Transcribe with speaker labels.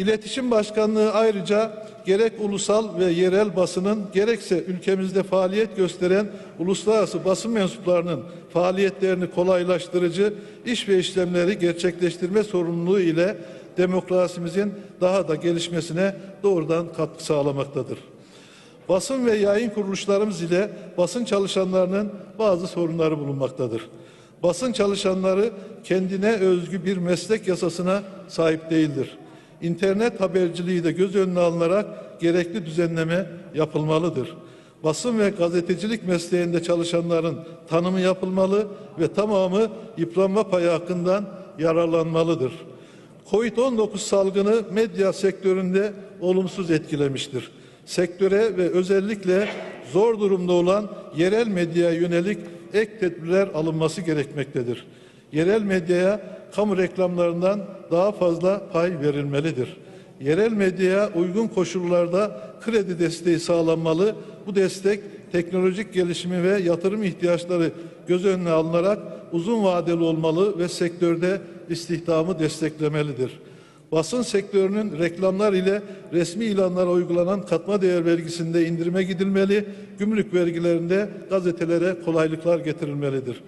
Speaker 1: İletişim Başkanlığı ayrıca gerek ulusal ve yerel basının gerekse ülkemizde faaliyet gösteren uluslararası basın mensuplarının faaliyetlerini kolaylaştırıcı iş ve işlemleri gerçekleştirme sorumluluğu ile demokrasimizin daha da gelişmesine doğrudan katkı sağlamaktadır. Basın ve yayın kuruluşlarımız ile basın çalışanlarının bazı sorunları bulunmaktadır. Basın çalışanları kendine özgü bir meslek yasasına sahip değildir. İnternet haberciliği de göz önüne alınarak gerekli düzenleme yapılmalıdır. Basın ve gazetecilik mesleğinde çalışanların tanımı yapılmalı ve tamamı yıpranma payı hakkından yararlanmalıdır. Covid-19 salgını medya sektöründe olumsuz etkilemiştir. Sektöre ve özellikle zor durumda olan yerel medyaya yönelik ek tedbirler alınması gerekmektedir. Yerel medyaya kamu reklamlarından daha fazla pay verilmelidir. Yerel medyaya uygun koşullarda kredi desteği sağlanmalı. Bu destek teknolojik gelişimi ve yatırım ihtiyaçları göz önüne alınarak uzun vadeli olmalı ve sektörde istihdamı desteklemelidir. Basın sektörünün reklamlar ile resmi ilanlara uygulanan katma değer vergisinde indirime gidilmeli, gümrük vergilerinde gazetelere kolaylıklar getirilmelidir.